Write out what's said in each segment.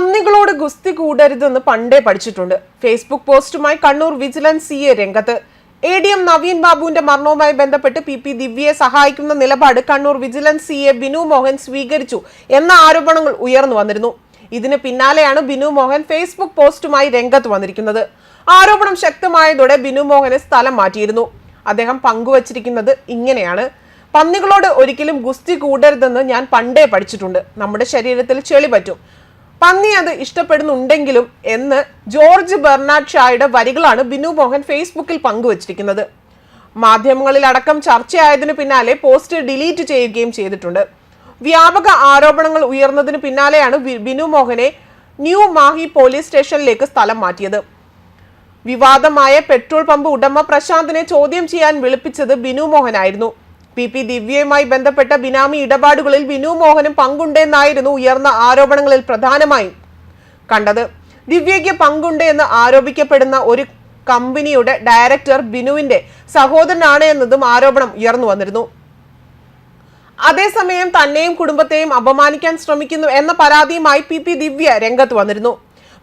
പന്നികളോട് ഗുസ്തി കൂടരുതെന്ന് പണ്ടേ പഠിച്ചിട്ടുണ്ട്. ഫേസ്ബുക്ക് പോസ്റ്റുമായി കണ്ണൂർ വിജിലൻസ് സി എ രംഗത്ത്. എ ഡി എം നവീൻ ബാബുവിന്റെ മരണവുമായി ബന്ധപ്പെട്ട് പി പി ദിവ്യയെ സഹായിക്കുന്ന നിലപാട് Kannur vigilance C A Binu Mohan സ്വീകരിച്ചു എന്ന ആരോപണങ്ങൾ ഉയർന്നു വന്നിരുന്നു. ഇതിന് പിന്നാലെയാണ് ബിനു മോഹൻ ഫേസ്ബുക്ക് പോസ്റ്റുമായി രംഗത്ത് വന്നിരിക്കുന്നത്. ആരോപണം ശക്തമായതോടെ ബിനു മോഹനെ സ്ഥലം മാറ്റിയിരുന്നു. അദ്ദേഹം പങ്കുവച്ചിരിക്കുന്നത് ഇങ്ങനെയാണ്. പന്നികളോട് ഒരിക്കലും ഗുസ്തി കൂടരുതെന്ന് ഞാൻ പണ്ടേ പഠിച്ചിട്ടുണ്ട്. നമ്മുടെ ശരീരത്തിൽ ചെളി പറ്റും. പന്നി അത് ഇഷ്ടപ്പെടുന്നുണ്ടെങ്കിലും എന്ന് ജോർജ് ബെർണാഡ് ഷായുടെ വരികളാണ് ബിനു മോഹൻ ഫേസ്ബുക്കിൽ പങ്കുവച്ചിരിക്കുന്നത്. മാധ്യമങ്ങളിൽ അടക്കം ചർച്ചയായതിനു പിന്നാലെ പോസ്റ്റ് ഡിലീറ്റ് ചെയ്യുകയും ചെയ്തിട്ടുണ്ട്. വ്യാപക ആരോപണങ്ങൾ ഉയർന്നതിന് പിന്നാലെയാണ് ബിനു മോഹനെ ന്യൂ മാഹി പോലീസ് സ്റ്റേഷനിലേക്ക് സ്ഥലം മാറ്റിയത്. വിവാദമായ പെട്രോൾ പമ്പ് ഉടമ പ്രശാന്തിനെ ചോദ്യം ചെയ്യാൻ വിളിപ്പിച്ചത് ബിനു മോഹനായിരുന്നു. പി പി ദിവ്യയുമായി ബന്ധപ്പെട്ട ബിനാമി ഇടപാടുകളിൽ ബിനു മോഹനും പങ്കുണ്ടെന്നായിരുന്നു ഉയർന്ന ആരോപണങ്ങളിൽ പ്രധാനമായും കണ്ടത്. ദിവ്യയ്ക്ക് പങ്കുണ്ട് എന്ന് ആരോപിക്കപ്പെടുന്ന ഒരു കമ്പനിയുടെ ഡയറക്ടർ ബിനുവിന്റെ സഹോദരനാണ് എന്നതും ആരോപണം ഉയർന്നു വന്നിരുന്നു. അതേസമയം തന്നെയും കുടുംബത്തെയും അപമാനിക്കാൻ ശ്രമിക്കുന്നു എന്ന പരാതിയുമായി പി പി ദിവ്യ രംഗത്ത് വന്നിരുന്നു.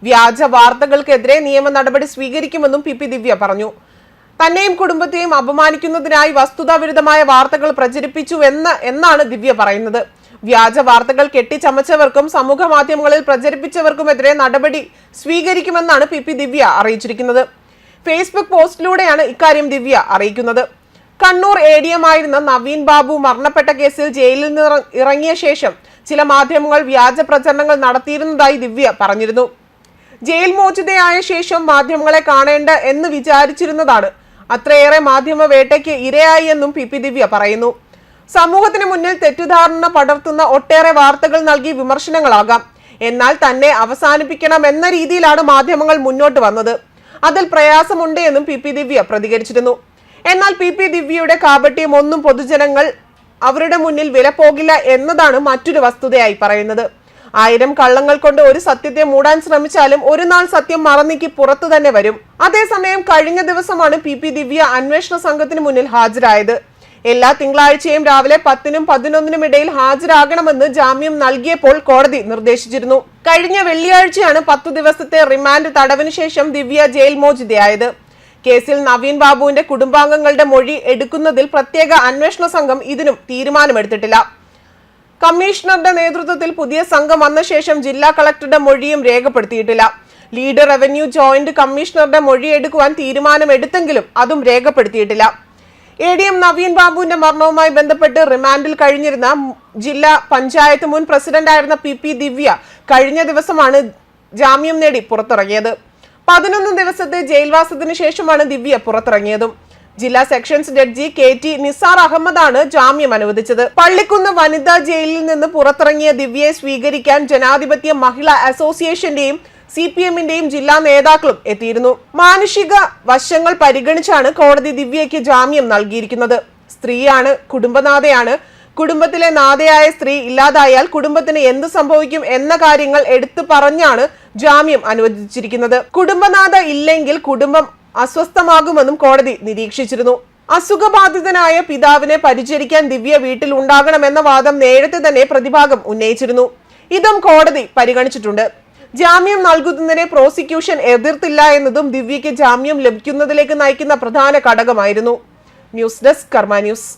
വ്യാജ വാർത്തകൾക്കെതിരെ നിയമ നടപടി സ്വീകരിക്കുമെന്നും പി പി ദിവ്യ പറഞ്ഞു. തന്നെയും കുടുംബത്തെയും അപമാനിക്കുന്നതിനായി വസ്തുതാവിരുദ്ധമായ വാർത്തകൾ പ്രചരിപ്പിച്ചു എന്ന് എന്നാണ് ദിവ്യ പറയുന്നത്. വ്യാജ വാർത്തകൾ കെട്ടിച്ചമച്ചവർക്കും സമൂഹ മാധ്യമങ്ങളിൽ പ്രചരിപ്പിച്ചവർക്കുമെതിരെ നടപടി സ്വീകരിക്കുമെന്നാണ് പി പി ദിവ്യ അറിയിച്ചിരിക്കുന്നത്. ഫേസ്ബുക്ക് പോസ്റ്റിലൂടെയാണ് ഇക്കാര്യം ദിവ്യ അറിയിക്കുന്നത്. കണ്ണൂർ എ ഡി എം ആയിരുന്ന നവീൻ ബാബു മരണപ്പെട്ട കേസിൽ ജയിലിൽ നിന്ന് ഇറങ്ങിയ ശേഷം ചില മാധ്യമങ്ങൾ വ്യാജ പ്രചരണങ്ങൾ നടത്തിയിരുന്നതായി ദിവ്യ പറഞ്ഞിരുന്നു. ജയിൽ മോചിതയായ ശേഷം മാധ്യമങ്ങളെ കാണേണ്ട എന്ന് വിചാരിച്ചിരുന്നതാണ് അത്രയേറെ മാധ്യമ വേട്ടയ്ക്ക് ഇരയായി എന്നും പി പി ദിവ്യ പറയുന്നു. സമൂഹത്തിന് മുന്നിൽ തെറ്റിദ്ധാരണ പടർത്തുന്ന ഒട്ടേറെ വാർത്തകൾ നൽകി വിമർശനങ്ങളാകാം. എന്നാൽ തന്നെ അവസാനിപ്പിക്കണം എന്ന രീതിയിലാണ് മാധ്യമങ്ങൾ മുന്നോട്ട് വന്നത്. അതിൽ പ്രയാസമുണ്ട് എന്നും പി പി ദിവ്യ പ്രതികരിച്ചിരുന്നു. എന്നാൽ പി പി ദിവ്യയുടെ കാപട്യം ഒന്നും പൊതുജനങ്ങൾ അവരുടെ മുന്നിൽ വില പോകില്ല എന്നതാണ് മറ്റൊരു വസ്തുതയായി പറയുന്നത്. ആയിരം കള്ളങ്ങൾ കൊണ്ട് ഒരു സത്യത്തെ മൂടാൻ ശ്രമിച്ചാലും ഒരു നാൾ സത്യം മറന്നിക്ക് പുറത്തു തന്നെ വരും. അതേസമയം കഴിഞ്ഞ ദിവസമാണ് പി പി ദിവ്യ അന്വേഷണ സംഘത്തിന് മുന്നിൽ ഹാജരായത്. എല്ലാ തിങ്കളാഴ്ചയും രാവിലെ പത്തിനും പതിനൊന്നിനും ഇടയിൽ ഹാജരാകണമെന്ന് ജാമ്യം നൽകിയപ്പോൾ കോടതി നിർദ്ദേശിച്ചിരുന്നു. കഴിഞ്ഞ വെള്ളിയാഴ്ചയാണ് പത്തു ദിവസത്തെ റിമാൻഡ് തടവിന് ശേഷം ദിവ്യ ജയിൽ മോചിതയായത്. കേസിൽ നവീൻ ബാബുവിന്റെ കുടുംബാംഗങ്ങളുടെ മൊഴി എടുക്കുന്നതിൽ പ്രത്യേക അന്വേഷണ സംഘം ഇതിനും തീരുമാനമെടുത്തിട്ടില്ല. കമ്മീഷണറുടെ നേതൃത്വത്തിൽ പുതിയ സംഘം വന്ന ശേഷം ജില്ലാ കളക്ടറുടെ മൊഴിയും രേഖപ്പെടുത്തിയിട്ടില്ല. ലീഡ് റവന്യൂ ജോയിന്റ് കമ്മീഷണറുടെ മൊഴി എടുക്കുവാൻ തീരുമാനമെടുത്തെങ്കിലും അതും രേഖപ്പെടുത്തിയിട്ടില്ല. എ ഡി എം നവീൻ ബാബുവിന്റെ മരണവുമായി ബന്ധപ്പെട്ട് റിമാൻഡിൽ കഴിഞ്ഞിരുന്ന ജില്ലാ പഞ്ചായത്ത് മുൻ പ്രസിഡന്റായിരുന്ന പി പി ദിവ്യ കഴിഞ്ഞ ദിവസമാണ് ജാമ്യം നേടി പുറത്തിറങ്ങിയത്. പതിനൊന്ന് ദിവസത്തെ ജയിൽവാസത്തിന് ശേഷമാണ് ദിവ്യ പുറത്തിറങ്ങിയതും. ജില്ലാ sessions judge K T Nisar അഹമ്മദാണ് ജാമ്യം അനുവദിച്ചത്. പള്ളിക്കുന്ന് വനിതാ ജയിലിൽ നിന്ന് പുറത്തിറങ്ങിയ ദിവ്യയെ സ്വീകരിക്കാൻ ജനാധിപത്യ മഹിളാ അസോസിയേഷന്റെയും സി പി എമ്മിന്റെയും ജില്ലാ നേതാക്കളും എത്തിയിരുന്നു. മാനുഷിക വശങ്ങൾ പരിഗണിച്ചാണ് കോടതി ദിവ്യയ്ക്ക് ജാമ്യം നൽകിയിരിക്കുന്നത്. സ്ത്രീയാണ് കുടുംബനാഥയാണ്. കുടുംബത്തിലെ നാഥയായ സ്ത്രീ ഇല്ലാതായാൽ കുടുംബത്തിന് എന്ത് സംഭവിക്കും എന്ന കാര്യങ്ങൾ എടുത്തു പറഞ്ഞാണ് ജാമ്യം അനുവദിച്ചിരിക്കുന്നത്. കുടുംബനാഥ ഇല്ലെങ്കിൽ കുടുംബം അസ്വസ്ഥമാകുമെന്നും കോടതി നിരീക്ഷിച്ചിരുന്നു. അസുഖബാധിതനായ പിതാവിനെ പരിചരിക്കാൻ ദിവ്യ വീട്ടിൽ ഉണ്ടാകണമെന്ന വാദം നേരത്തെ തന്നെ പ്രതിഭാഗം ഉന്നയിച്ചിരുന്നു. ഇതും കോടതി പരിഗണിച്ചിട്ടുണ്ട്. ജാമ്യം നൽകുന്നതിനെ പ്രോസിക്യൂഷൻ എതിർത്തില്ല എന്നതും ദിവ്യയ്ക്ക് ജാമ്യം ലഭിക്കുന്നതിലേക്ക് നയിക്കുന്ന പ്രധാന ഘടകമായിരുന്നു. News desk Karma news.